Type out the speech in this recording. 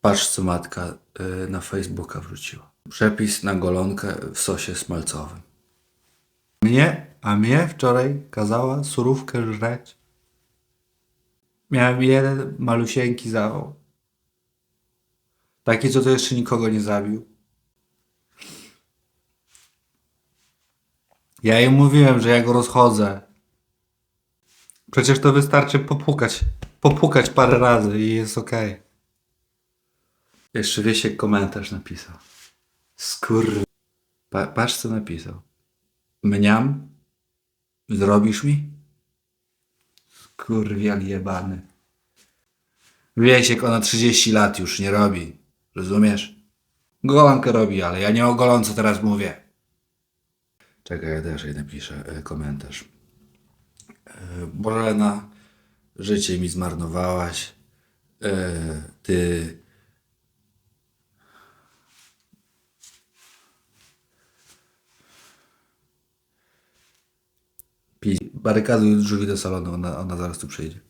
Patrz, co matka y, na Facebooka wrzuciła. Przepis na golonkę w sosie smalcowym. Mnie, a mnie wczoraj kazała surówkę żreć. Miałem jeden malusieńki zawał. Taki, co to jeszcze nikogo nie zabił. Ja jej mówiłem, że ja go rozchodzę. Przecież to wystarczy popukać, popukać parę razy i jest okej. Jeszcze Wiesiek komentarz napisał. Skur... Pa, patrz co napisał. Mniam? Zrobisz mi? Skurwiak jebany. Wiesiek, ona 30 lat już nie robi. Rozumiesz? Golankę robi, ale ja nie o golonce teraz mówię. Czekaj, ja też jej napiszę e, komentarz. E, Bożena, życie mi zmarnowałaś. E, ty Pi- barykaduj drzwi do salonu, ona, ona zaraz tu przyjdzie.